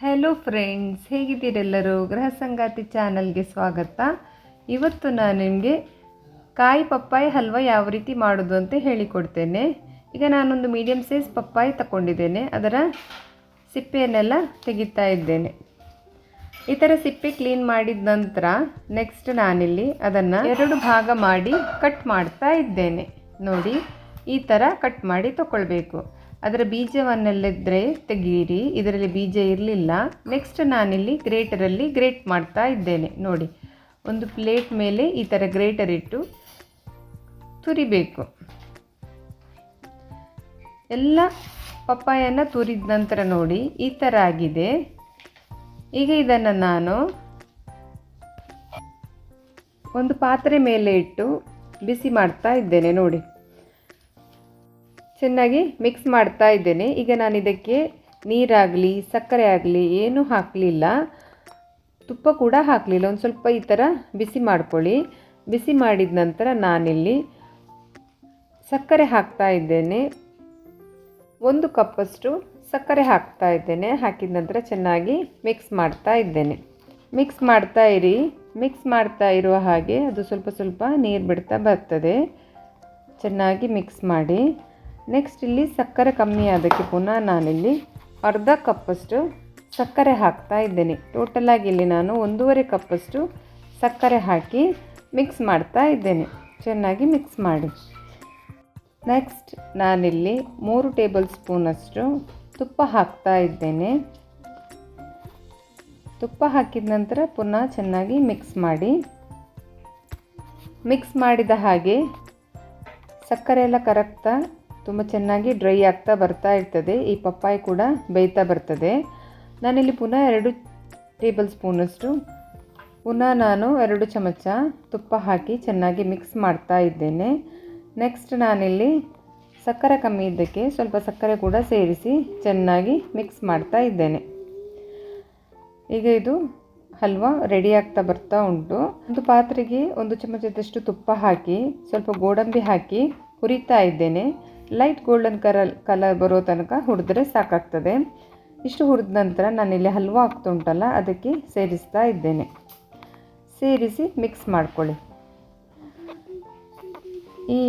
Hello friends ಹೇಗಿದ್ದೀರೆಲ್ಲರೂ ಗೃಹ ಸಂಗಾತಿ ಚಾನಲ್ಗೆ ಸ್ವಾಗತ. ಇವತ್ತು ನಾನು ನಿಮಗೆ ಕಾಯಿ ಪಪ್ಪಾಯಿ ಹಲ್ವ ಯಾವ ರೀತಿ ಮಾಡೋದು ಅಂತ ಹೇಳಿಕೊಡ್ತೇನೆ. ಈಗ ನಾನೊಂದು ಮೀಡಿಯಮ್ ಸೈಜ್ ಪಪ್ಪಾಯಿ ತಗೊಂಡಿದ್ದೇನೆ ಅದರ ಸಿಪ್ಪೆಯನ್ನೆಲ್ಲ ತೆಗಿತಾ ಇದ್ದೇನೆ. ಈ ಥರ ಸಿಪ್ಪೆ ಕ್ಲೀನ್ ಮಾಡಿದ ನಂತರ ನೆಕ್ಸ್ಟ್ ನಾನಿಲ್ಲಿ ಅದನ್ನು ಎರಡು ಭಾಗ ಮಾಡಿ ಕಟ್ ಮಾಡ್ತಾ ಇದ್ದೇನೆ. ನೋಡಿ, ಈ ಥರ ಕಟ್ ಮಾಡಿ ತಗೊಳ್ಬೇಕು ಅದರ ಬೀಜವನ್ನೆಲ್ಲಿದ್ದರೆ ತೆಗೀರಿ, ಇದರಲ್ಲಿ ಬೀಜ ಇರಲಿಲ್ಲ. ನೆಕ್ಸ್ಟ್ ನಾನಿಲ್ಲಿ ಗ್ರೇಟರಲ್ಲಿ ಗ್ರೇಟ್ ಮಾಡ್ತಾ ಇದ್ದೇನೆ. ನೋಡಿ, ಒಂದು ಪ್ಲೇಟ್ ಮೇಲೆ ಈ ಥರ ಗ್ರೇಟರ್ ಇಟ್ಟು ತುರಿಬೇಕು. ಎಲ್ಲ ಪಪ್ಪಾಯನ್ನು ತುರಿದ ನಂತರ ನೋಡಿ, ಈ ಥರ ಆಗಿದೆ. ಈಗ ಇದನ್ನು ನಾನು ಒಂದು ಪಾತ್ರೆ ಮೇಲೆ ಇಟ್ಟು ಬಿಸಿ ಮಾಡ್ತಾ ಇದ್ದೇನೆ. ನೋಡಿ ಚೆನ್ನಾಗಿ ಮಿಕ್ಸ್ ಮಾಡ್ತಾ ಇದ್ದೇನೆ. ಈಗ ನಾನು ಇದಕ್ಕೆ ನೀರಾಗಲಿ, ಸಕ್ಕರೆ ಆಗಲಿ, ಏನೂ ಹಾಕಲಿಲ್ಲ. ತುಪ್ಪ ಕೂಡ ಹಾಕಲಿಲ್ಲ. ಒಂದು ಸ್ವಲ್ಪ ಈ ಥರ ಬಿಸಿ ಮಾಡ್ಕೊಳ್ಳಿ. ಬಿಸಿ ಮಾಡಿದ ನಂತರ ನಾನಿಲ್ಲಿ ಸಕ್ಕರೆ ಹಾಕ್ತಾ ಇದ್ದೇನೆ. ಒಂದು ಕಪ್ಪಷ್ಟು ಸಕ್ಕರೆ ಹಾಕ್ತಾ ಇದ್ದೇನೆ. ಹಾಕಿದ ನಂತರ ಚೆನ್ನಾಗಿ ಮಿಕ್ಸ್ ಮಾಡ್ತಾ ಇದ್ದೇನೆ. ಮಿಕ್ಸ್ ಮಾಡ್ತಾ ಇರಿ. ಮಿಕ್ಸ್ ಮಾಡ್ತಾ ಇರುವ ಹಾಗೆ ಅದು ಸ್ವಲ್ಪ ಸ್ವಲ್ಪ ನೀರು ಬಿಡ್ತಾ ಬರ್ತದೆ. ಚೆನ್ನಾಗಿ ಮಿಕ್ಸ್ ಮಾಡಿ. ನೆಕ್ಸ್ಟ್ ಇಲ್ಲಿ ಸಕ್ಕರೆ ಕಮ್ಮಿ ಆದಕ್ಕೆ ಪುನಃ ನಾನಿಲ್ಲಿ ಅರ್ಧ ಕಪ್ಪಷ್ಟು ಸಕ್ಕರೆ ಹಾಕ್ತಾ ಇದ್ದೇನೆ. ಟೋಟಲಾಗಿ ಇಲ್ಲಿ ನಾನು ಒಂದೂವರೆ ಕಪ್ಪಷ್ಟು ಸಕ್ಕರೆ ಹಾಕಿ ಮಿಕ್ಸ್ ಮಾಡ್ತಾ ಇದ್ದೇನೆ. ಚೆನ್ನಾಗಿ ಮಿಕ್ಸ್ ಮಾಡಿ. ನೆಕ್ಸ್ಟ್ ನಾನಿಲ್ಲಿ ಮೂರು ಟೇಬಲ್ ಸ್ಪೂನಷ್ಟು ತುಪ್ಪ ಹಾಕ್ತಾ ಇದ್ದೇನೆ. ತುಪ್ಪ ಹಾಕಿದ ನಂತರ ಪುನಃ ಚೆನ್ನಾಗಿ ಮಿಕ್ಸ್ ಮಾಡಿ. ಮಿಕ್ಸ್ ಮಾಡಿದ ಹಾಗೆ ಸಕ್ಕರೆ ಎಲ್ಲ ಕರಗ್ತಾ ತುಂಬ ಚೆನ್ನಾಗಿ ಡ್ರೈ ಆಗ್ತಾ ಬರ್ತಾ ಇರ್ತದೆ. ಈ ಪಪ್ಪಾಯಿ ಕೂಡ ಬೇಯ್ತಾ ಬರ್ತದೆ. ನಾನಿಲ್ಲಿ ಪುನಃ ಎರಡು ಟೇಬಲ್ ಸ್ಪೂನಷ್ಟು, ಪುನಃ ನಾನು ಎರಡು ಚಮಚ ತುಪ್ಪ ಹಾಕಿ ಚೆನ್ನಾಗಿ ಮಿಕ್ಸ್ ಮಾಡ್ತಾ ಇದ್ದೇನೆ. ನೆಕ್ಸ್ಟ್ ನಾನಿಲ್ಲಿ ಸಕ್ಕರೆ ಕಮ್ಮಿ ಇದ್ದಕ್ಕೆ ಸ್ವಲ್ಪ ಸಕ್ಕರೆ ಕೂಡ ಸೇರಿಸಿ ಚೆನ್ನಾಗಿ ಮಿಕ್ಸ್ ಮಾಡ್ತಾ ಇದ್ದೇನೆ. ಈಗ ಇದು ಹಲ್ವಾ ರೆಡಿ ಆಗ್ತಾ ಬರ್ತಾ ಉಂಟು. ಒಂದು ಪಾತ್ರೆಗೆ ಒಂದು ಚಮಚದಷ್ಟು ತುಪ್ಪ ಹಾಕಿ, ಸ್ವಲ್ಪ ಗೋಡಂಬಿ ಹಾಕಿ ಹುರಿತಾ ಇದ್ದೇನೆ. ಲೈಟ್ ಗೋಲ್ಡನ್ ಕಲರ್ ಕಲರ್ ಬರೋ ತನಕ ಹುರಿದ್ರೆ ಸಾಕಾಗ್ತದೆ. ಇಷ್ಟು ಹುರಿದ ನಂತರ ನಾನಿಲ್ಲಿ ಹಲ್ವಾ ಆಗ್ತಾ ಉಂಟಲ್ಲ ಅದಕ್ಕೆ ಸೇರಿಸ್ತಾ ಇದ್ದೇನೆ. ಸೇರಿಸಿ ಮಿಕ್ಸ್ ಮಾಡ್ಕೊಳ್ಳಿ. ಈ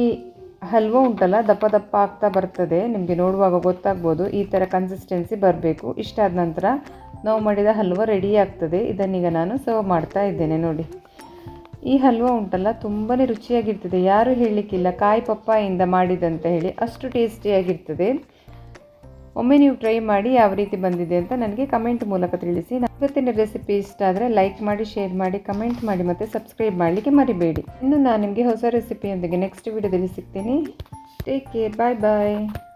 ಹಲ್ವಾ ಉಂಟಲ್ಲ, ದಪ್ಪ ದಪ್ಪ ಆಗ್ತಾ ಬರ್ತದೆ. ನಿಮಗೆ ನೋಡುವಾಗ ಗೊತ್ತಾಗ್ಬೋದು, ಈ ಥರ ಕನ್ಸಿಸ್ಟೆನ್ಸಿ ಬರಬೇಕು. ಇಷ್ಟಾದ ನಂತರ ನಾವು ಮಾಡಿದ ಹಲ್ವಾ ರೆಡಿ ಆಗ್ತದೆ. ಇದನ್ನೀಗ ನಾನು ಸರ್ವ್ ಮಾಡ್ತಾ ಇದ್ದೇನೆ ನೋಡಿ. ಈ ಹಲ್ವಾ ಉಂಟಲ್ಲ ತುಂಬಾ ರುಚಿಯಾಗಿರ್ತದೆ. ಯಾರೂ ಹೇಳಲಿಕ್ಕಿಲ್ಲ. ಕಾಯಿ ಪಪ್ಪಾಯಿಂದ ಮಾಡಿದಂತ ಹೇಳಿ ಅಷ್ಟು ಟೇಸ್ಟಿಯಾಗಿರ್ತದೆ. ಒಮ್ಮೆ ನೀವು ಟ್ರೈ ಮಾಡಿ ಯಾವ ರೀತಿ ಬಂದಿದೆ ಅಂತ ನನಗೆ ಕಮೆಂಟ್ ಮೂಲಕ ತಿಳಿಸಿ. ಇವತ್ತಿನ ರೆಸಿಪಿ ಇಷ್ಟ ಆದರೆ ಲೈಕ್ ಮಾಡಿ, ಶೇರ್ ಮಾಡಿ, ಕಮೆಂಟ್ ಮಾಡಿ ಮತ್ತು ಸಬ್ಸ್ಕ್ರೈಬ್ ಮಾಡಲಿಕ್ಕೆ ಮರಿಬೇಡಿ. ಇನ್ನು ನಾನು ನಿಮಗೆ ಹೊಸ ರೆಸಿಪಿಯೊಂದಿಗೆ ನೆಕ್ಸ್ಟ್ ವಿಡಿಯೋದಲ್ಲಿ ಸಿಗ್ತೀನಿ. ಟೇಕ್ ಕೇರ್ ಬಾಯ್ ಬಾಯ್